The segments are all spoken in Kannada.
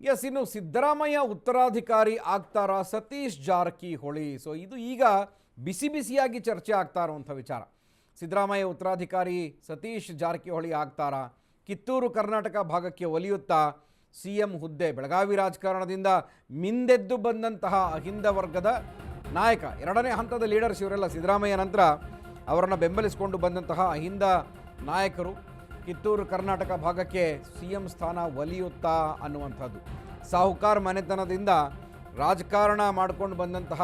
ಎಸ್ ಇನ್ನು ಸಿದ್ದರಾಮಯ್ಯ ಉತ್ತರಾಧಿಕಾರಿ ಆಗ್ತಾರಾ? ಸತೀಶ್ ಜಾರಕಿಹೊಳಿ. ಸೊ ಇದು ಈಗ ಬಿಸಿ ಬಿಸಿಯಾಗಿ ಚರ್ಚೆ ಆಗ್ತಾ ಇರುವಂಥ ವಿಚಾರ. ಸಿದ್ದರಾಮಯ್ಯ ಉತ್ತರಾಧಿಕಾರಿ ಸತೀಶ್ ಜಾರಕಿಹೊಳಿ ಆಗ್ತಾರಾ? ಕಿತ್ತೂರು ಕರ್ನಾಟಕ ಭಾಗಕ್ಕೆ ಒಲಿಯುತ್ತಾ? ಸಿ ಎಂ ಹುದ್ದೆ, ಬೆಳಗಾವಿ ರಾಜಕಾರಣದಿಂದ ಮಿಂದೆದ್ದು ಬಂದಂತಹ ಅಹಿಂದ ವರ್ಗದ ನಾಯಕ, ಎರಡನೇ ಹಂತದ ಲೀಡರ್ಸ್ ಇವರೆಲ್ಲ ಸಿದ್ದರಾಮಯ್ಯ ನಂತರ ಅವರನ್ನು ಬೆಂಬಲಿಸಿಕೊಂಡು ಬಂದಂತಹ ಅಹಿಂದ ನಾಯಕರು. ಕಿತ್ತೂರು ಕರ್ನಾಟಕ ಭಾಗಕ್ಕೆ ಸಿ ಎಂ ಸ್ಥಾನ ಒಲಿಯುತ್ತಾ ಅನ್ನುವಂಥದ್ದು. ಸಾಹುಕಾರ ಮನೆತನದಿಂದ ರಾಜಕಾರಣ ಮಾಡಿಕೊಂಡು ಬಂದಂತಹ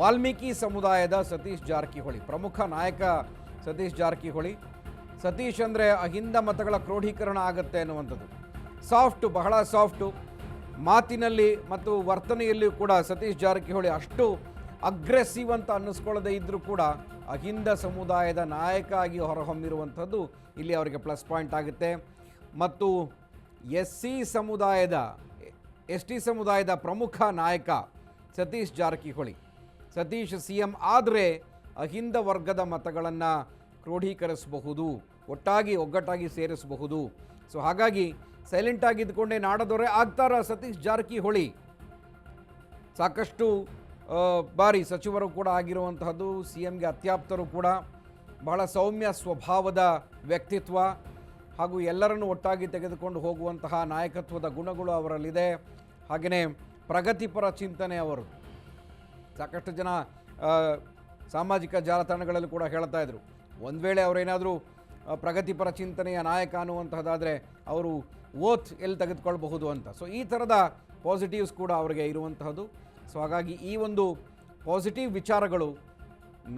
ವಾಲ್ಮೀಕಿ ಸಮುದಾಯದ ಸತೀಶ್ ಜಾರಕಿಹೊಳಿ, ಪ್ರಮುಖ ನಾಯಕ ಸತೀಶ್ ಜಾರಕಿಹೊಳಿ. ಸತೀಶ್ ಅಂದರೆ ಅಹಿಂದ ಮತಗಳ ಕ್ರೋಢೀಕರಣ ಆಗುತ್ತೆ ಅನ್ನುವಂಥದ್ದು. ಸಾಫ್ಟು, ಬಹಳ ಸಾಫ್ಟು. ಮಾತಿನಲ್ಲಿ ಮತ್ತು ವರ್ತನೆಯಲ್ಲಿಯೂ ಕೂಡ ಸತೀಶ್ ಜಾರಕಿಹೊಳಿ ಅಷ್ಟು ಅಗ್ರೆಸಿವ್ ಅಂತ ಅನ್ನಿಸ್ಕೊಳ್ಳದೇ ಇದ್ದರೂ ಕೂಡ ಅಹಿಂದ ಸಮುದಾಯದ ನಾಯಕ ಆಗಿ ಹೊರಹೊಮ್ಮಿರುವಂಥದ್ದು ಇಲ್ಲಿ ಅವರಿಗೆ ಪ್ಲಸ್ ಪಾಯಿಂಟ್ ಆಗುತ್ತೆ. ಮತ್ತು ಎಸ್ ಸಿ ಸಮುದಾಯದ, ಎಸ್ ಟಿ ಸಮುದಾಯದ ಪ್ರಮುಖ ನಾಯಕ ಸತೀಶ್ ಜಾರಕಿಹೊಳಿ. ಸತೀಶ್ ಸಿ ಎಂ ಆದರೆ ಅಹಿಂದ ವರ್ಗದ ಮತಗಳನ್ನು ಕ್ರೋಢೀಕರಿಸಬಹುದು, ಒಟ್ಟಾಗಿ ಒಗ್ಗಟ್ಟಾಗಿ ಸೇರಿಸಬಹುದು. ಸೊ ಹಾಗಾಗಿ ಸೈಲೆಂಟ್ ಆಗಿದ್ದುಕೊಂಡೇ ನಾಡದೊರೆ ಆಗ್ತಾರ ಸತೀಶ್ ಜಾರಕಿಹೊಳಿ? ಸಾಕಷ್ಟು ಬಾರಿ ಸಚಿವರು ಕೂಡ ಆಗಿರುವಂತಹದ್ದು ಸಿ ಎಂಗೆ ಅತ್ಯಾಪ್ತರು ಕೂಡ. ಬಹಳ ಸೌಮ್ಯ ಸ್ವಭಾವದ ವ್ಯಕ್ತಿತ್ವ ಹಾಗೂ ಎಲ್ಲರನ್ನು ಒಟ್ಟಾಗಿ ತೆಗೆದುಕೊಂಡು ಹೋಗುವಂತಹ ನಾಯಕತ್ವದ ಗುಣಗಳು ಅವರಲ್ಲಿದೆ. ಹಾಗೆಯೇ ಪ್ರಗತಿಪರ ಚಿಂತನೆ ಅವರು. ಸಾಕಷ್ಟು ಜನ ಸಾಮಾಜಿಕ ಜಾಲತಾಣಗಳಲ್ಲಿ ಕೂಡ ಹೇಳ್ತಾ ಇದ್ರು. ಒಂದು ವೇಳೆ ಅವರೇನಾದರೂ ಪ್ರಗತಿಪರ ಚಿಂತನೆಯ ನಾಯಕ ಅನ್ನುವಂತಹದ್ದಾದರೆ ಅವರು ಓತ್ ಎಲ್ಲಿ ತೆಗೆದುಕೊಳ್ಬಹುದು ಅಂತ. ಸೊ ಈ ಥರದ ಪಾಸಿಟಿವ್ಸ್ ಕೂಡ ಅವರಿಗೆ ಇರುವಂತಹದ್ದು. ಸೊ ಹಾಗಾಗಿ ಈ ಒಂದು ಪಾಸಿಟಿವ್ ವಿಚಾರಗಳು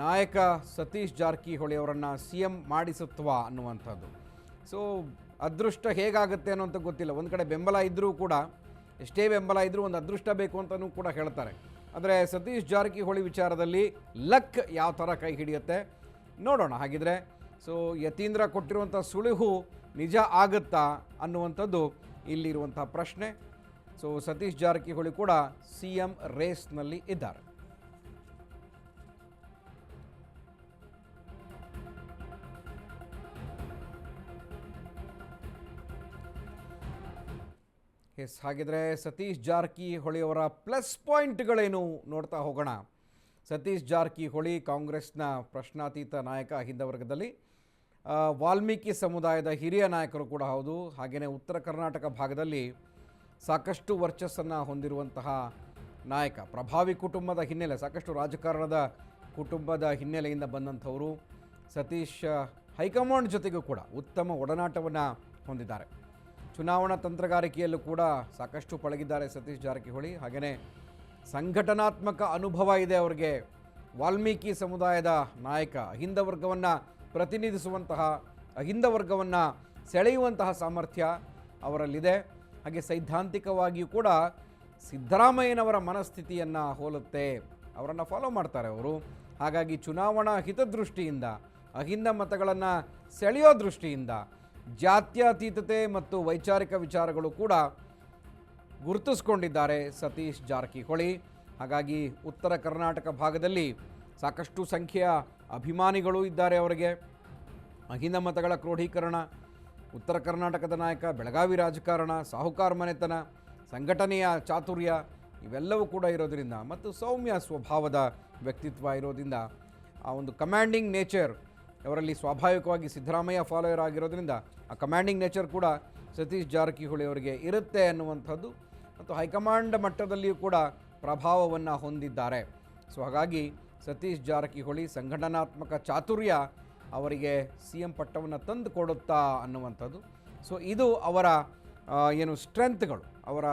ನಾಯಕ ಸತೀಶ್ ಜಾರಕಿಹೊಳಿ ಅವರನ್ನು ಸಿ ಎಂ ಮಾಡಿಸುತ್ತವಾ ಅನ್ನುವಂಥದ್ದು. ಸೊ ಅದೃಷ್ಟ ಹೇಗಾಗುತ್ತೆ ಅನ್ನೋಂತ ಗೊತ್ತಿಲ್ಲ. ಒಂದು ಕಡೆ ಬೆಂಬಲ ಇದ್ದರೂ ಕೂಡ, ಎಷ್ಟೇ ಬೆಂಬಲ ಇದ್ದರೂ ಒಂದು ಅದೃಷ್ಟ ಬೇಕು ಅಂತಲೂ ಕೂಡ ಹೇಳ್ತಾರೆ. ಆದರೆ ಸತೀಶ್ ಜಾರಕಿಹೊಳಿ ವಿಚಾರದಲ್ಲಿ ಲಕ್ ಯಾವ ಥರ ಕೈ ಹಿಡಿಯುತ್ತೆ ನೋಡೋಣ. ಹಾಗಿದ್ರೆ ಸೊ ಯತೀಂದ್ರ ಕೊಟ್ಟಿರುವಂಥ ಸುಳಿಹು ನಿಜ ಆಗುತ್ತಾ ಅನ್ನುವಂಥದ್ದು ಇಲ್ಲಿರುವಂಥ ಪ್ರಶ್ನೆ. ಸೊ ಸತೀಶ್ ಜಾರಕಿಹೊಳಿ ಕೂಡ ಸಿ ಎಂ ರೇಸ್ನಲ್ಲಿ ಇದ್ದಾರೆ. ಎಸ್ ಹಾಗಿದ್ರೆ ಸತೀಶ್ ಜಾರಕಿಹೊಳಿ ಅವರ ಪ್ಲಸ್ ಪಾಯಿಂಟ್ಗಳೇನು ನೋಡ್ತಾ ಹೋಗೋಣ. ಸತೀಶ್ ಜಾರಕಿಹೊಳಿ ಕಾಂಗ್ರೆಸ್ನ ಪ್ರಶ್ನಾತೀತ ನಾಯಕ ಹಿಂದವರ್ಗದಲ್ಲಿ. ವಾಲ್ಮೀಕಿ ಸಮುದಾಯದ ಹಿರಿಯ ನಾಯಕರು ಕೂಡ ಹೌದು. ಹಾಗೆಯೇ ಉತ್ತರ ಕರ್ನಾಟಕ ಭಾಗದಲ್ಲಿ ಸಾಕಷ್ಟು ವರ್ಚಸ್ಸನ್ನು ಹೊಂದಿರುವಂತಹ ನಾಯಕ, ಪ್ರಭಾವಿ ಕುಟುಂಬದ ಹಿನ್ನೆಲೆ, ಸಾಕಷ್ಟು ರಾಜಕಾರಣದ ಕುಟುಂಬದ ಹಿನ್ನೆಲೆಯಿಂದ ಬಂದಂಥವರು ಸತೀಶ್ ಹೈಕಮಾಂಡ್ ಜೊತೆಗೂ ಕೂಡ ಉತ್ತಮ ಒಡನಾಟವನ್ನು ಹೊಂದಿದ್ದಾರೆ. ಚುನಾವಣಾ ತಂತ್ರಗಾರಿಕೆಯಲ್ಲೂ ಕೂಡ ಸಾಕಷ್ಟು ಪಳಗಿದ್ದಾರೆ ಸತೀಶ್ ಜಾರಕಿಹೊಳಿ. ಹಾಗೆಯೇ ಸಂಘಟನಾತ್ಮಕ ಅನುಭವ ಇದೆ ಅವರಿಗೆ. ವಾಲ್ಮೀಕಿ ಸಮುದಾಯದ ನಾಯಕ, ಅಹಿಂದ ವರ್ಗವನ್ನು ಪ್ರತಿನಿಧಿಸುವಂತಹ, ಅಹಿಂದ ವರ್ಗವನ್ನು ಸೆಳೆಯುವಂತಹ ಸಾಮರ್ಥ್ಯ ಅವರಲ್ಲಿದೆ. ಹಾಗೆ ಸೈದ್ಧಾಂತಿಕವಾಗಿಯೂ ಕೂಡ ಸಿದ್ದರಾಮಯ್ಯನವರ ಮನಸ್ಥಿತಿಯನ್ನು ಹೋಲುತ್ತೆ. ಅವರನ್ನು ಫಾಲೋ ಮಾಡ್ತಾರೆ ಅವರು. ಹಾಗಾಗಿ ಚುನಾವಣಾ ಹಿತದೃಷ್ಟಿಯಿಂದ, ಅಹಿಂದ ಮತಗಳನ್ನು ಸೆಳೆಯೋ ದೃಷ್ಟಿಯಿಂದ, ಜಾತ್ಯತೀತತೆ ಮತ್ತು ವೈಚಾರಿಕ ವಿಚಾರಗಳು ಕೂಡ ಗುರುತಿಸ್ಕೊಂಡಿದ್ದಾರೆ ಸತೀಶ್ ಜಾರಕಿಹೊಳಿ. ಹಾಗಾಗಿ ಉತ್ತರ ಕರ್ನಾಟಕ ಭಾಗದಲ್ಲಿ ಸಾಕಷ್ಟು ಸಂಖ್ಯೆಯ ಅಭಿಮಾನಿಗಳು ಇದ್ದಾರೆ ಅವರಿಗೆ. ಅಹಿಂದ ಮತಗಳ ಕ್ರೋಢೀಕರಣ ಉತ್ತರ ಕರ್ನಾಟಕದ ನಾಯಕ, ಬೆಳಗಾವಿ ರಾಜಕಾರಣ, ಸಾಹುಕಾರ ಮನೆತನ, ಸಂಘಟನೆಯ ಚಾತುರ್ಯ ಇವೆಲ್ಲವೂ ಕೂಡ ಇರೋದರಿಂದ ಮತ್ತು ಸೌಮ್ಯ ಸ್ವಭಾವದ ವ್ಯಕ್ತಿತ್ವ ಇರೋದ್ರಿಂದ ಆ ಒಂದು ಕಮ್ಯಾಂಡಿಂಗ್ ನೇಚರ್ ಅವರಲ್ಲಿ ಸ್ವಾಭಾವಿಕವಾಗಿ ಸಿದ್ದರಾಮಯ್ಯ ಫಾಲೋಯರ್ ಆಗಿರೋದ್ರಿಂದ ಆ ಕಮ್ಯಾಂಡಿಂಗ್ ನೇಚರ್ ಕೂಡ ಸತೀಶ್ ಜಾರಕಿಹೊಳಿ ಅವರಿಗೆ ಇರುತ್ತೆ ಅನ್ನುವಂಥದ್ದು ಮತ್ತು ಹೈಕಮಾಂಡ್ ಮಟ್ಟದಲ್ಲಿಯೂ ಕೂಡ ಪ್ರಭಾವವನ್ನು ಹೊಂದಿದ್ದಾರೆ. ಸೊ ಹಾಗಾಗಿ ಸತೀಶ್ ಜಾರಕಿಹೊಳಿ ಸಂಘಟನಾತ್ಮಕ ಚಾತುರ್ಯ ಅವರಿಗೆ ಸಿ ಎಂ ಪಟ್ಟವನ್ನು ತಂದು ಕೊಡುತ್ತಾ ಅನ್ನುವಂಥದ್ದು. ಸೊ ಇದು ಅವರ ಏನು ಸ್ಟ್ರೆಂತ್ಗಳು ಅವರ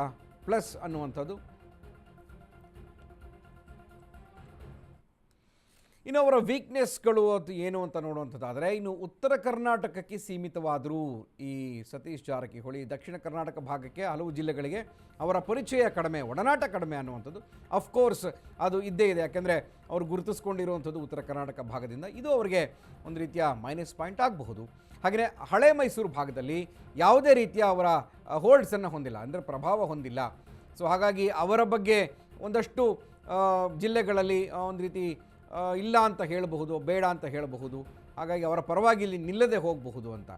ಪ್ಲಸ್ ಅನ್ನುವಂಥದ್ದು. ಇನ್ನು ಅವರ ವೀಕ್ನೆಸ್ಗಳು ಅದು ಏನು ಅಂತ ನೋಡುವಂಥದ್ದಾದರೆ, ಇನ್ನು ಉತ್ತರ ಕರ್ನಾಟಕಕ್ಕೆ ಸೀಮಿತವಾದರೂ ಈ ಸತೀಶ್ ಜಾರಕಿಹೊಳಿ ದಕ್ಷಿಣ ಕರ್ನಾಟಕ ಭಾಗಕ್ಕೆ ಹಲವು ಜಿಲ್ಲೆಗಳಿಗೆ ಅವರ ಪರಿಚಯ ಕಡಿಮೆ, ಒಡನಾಟ ಕಡಿಮೆ ಅನ್ನುವಂಥದ್ದು. ಅಫ್ಕೋರ್ಸ್ ಅದು ಇದ್ದೇ ಇದೆ. ಯಾಕೆಂದರೆ ಅವರು ಗುರುತಿಸ್ಕೊಂಡಿರುವಂಥದ್ದು ಉತ್ತರ ಕರ್ನಾಟಕ ಭಾಗದಿಂದ. ಇದು ಅವರಿಗೆ ಒಂದು ರೀತಿಯ ಮೈನಸ್ ಪಾಯಿಂಟ್ ಆಗಬಹುದು. ಹಾಗೆಯೇ ಹಳೆ ಮೈಸೂರು ಭಾಗದಲ್ಲಿ ಯಾವುದೇ ರೀತಿಯ ಅವರ ಹೋಲ್ಡ್ಸನ್ನು ಹೊಂದಿಲ್ಲ. ಅಂದರೆ ಪ್ರಭಾವ ಹೊಂದಿಲ್ಲ. ಸೊ ಹಾಗಾಗಿ ಅವರ ಬಗ್ಗೆ ಒಂದಷ್ಟು ಜಿಲ್ಲೆಗಳಲ್ಲಿ ಒಂದು ರೀತಿ ಇಲ್ಲ ಅಂತ ಹೇಳಬಹುದು, ಬೇಡ ಅಂತ ಹೇಳಬಹುದು, ಹಾಗಾಗಿ ಅವರ ಪರವಾಗಿ ಇಲ್ಲಿ ನಿಲ್ಲದೆ ಹೋಗಬಹುದು ಅಂತ.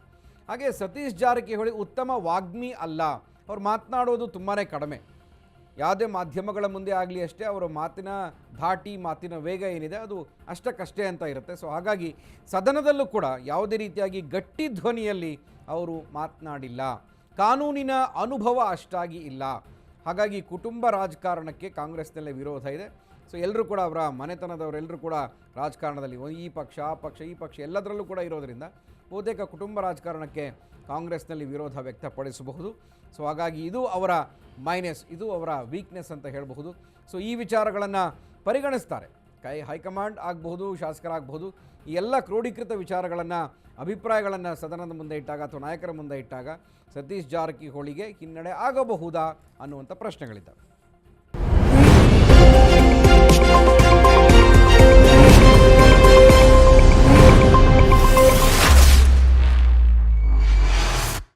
ಹಾಗೆ ಸತೀಶ್ ಜಾರಕಿಹೊಳಿ ಉತ್ತಮ ವಾಗ್ಮಿ ಅಲ್ಲ, ಅವ್ರು ಮಾತನಾಡೋದು ತುಂಬಾ ಕಡಿಮೆ. ಯಾವುದೇ ಮಾಧ್ಯಮಗಳ ಮುಂದೆ ಆಗಲಿ ಅಷ್ಟೇ, ಅವರ ಮಾತಿನ ಧಾಟಿ, ಮಾತಿನ ವೇಗ ಏನಿದೆ, ಅದು ಅಷ್ಟಕ್ಕಷ್ಟೇ ಅಂತ ಇರುತ್ತೆ. ಸೊ ಹಾಗಾಗಿ ಸದನದಲ್ಲೂ ಕೂಡ ಯಾವುದೇ ರೀತಿಯಾಗಿ ಗಟ್ಟಿ ಧ್ವನಿಯಲ್ಲಿ ಅವರು ಮಾತನಾಡಿಲ್ಲ. ಕಾನೂನಿನ ಅನುಭವ ಅಷ್ಟಾಗಿ ಇಲ್ಲ. ಹಾಗಾಗಿ ಕುಟುಂಬ ರಾಜಕಾರಣಕ್ಕೆ ಕಾಂಗ್ರೆಸ್ನಲ್ಲೇ ವಿರೋಧ ಇದೆ. ಸೊ ಎಲ್ಲರೂ ಕೂಡ ಅವರ ಮನೆತನದವರೆಲ್ಲರೂ ಕೂಡ ರಾಜಕಾರಣದಲ್ಲಿ ಈ ಪಕ್ಷ, ಆ ಪಕ್ಷ, ಈ ಪಕ್ಷ ಎಲ್ಲದರಲ್ಲೂ ಕೂಡ ಇರೋದರಿಂದ ಬಹುತೇಕ ಕುಟುಂಬ ರಾಜಕಾರಣಕ್ಕೆ ಕಾಂಗ್ರೆಸ್ನಲ್ಲಿ ವಿರೋಧ ವ್ಯಕ್ತಪಡಿಸಬಹುದು. ಸೊ ಹಾಗಾಗಿ ಇದು ಅವರ ಮೈನಸ್, ಇದು ಅವರ ವೀಕ್ನೆಸ್ ಅಂತ ಹೇಳಬಹುದು. ಸೊ ಈ ವಿಚಾರಗಳನ್ನು ಪರಿಗಣಿಸ್ತಾರೆ. ಕೈ, ಹೈಕಮಾಂಡ್ ಆಗಬಹುದು, ಶಾಸಕರಾಗಬಹುದು, ಈ ಎಲ್ಲ ಕ್ರೋಢೀಕೃತ ವಿಚಾರಗಳನ್ನು, ಅಭಿಪ್ರಾಯಗಳನ್ನು ಸದನದ ಮುಂದೆ ಇಟ್ಟಾಗ ಅಥವಾ ನಾಯಕರ ಮುಂದೆ ಇಟ್ಟಾಗ ಸತೀಶ್ ಜಾರಕಿಹೊಳಿಗೆ ಹಿನ್ನಡೆ ಆಗಬಹುದಾ ಅನ್ನುವಂಥ ಪ್ರಶ್ನೆಗಳಿದ್ದಾವೆ.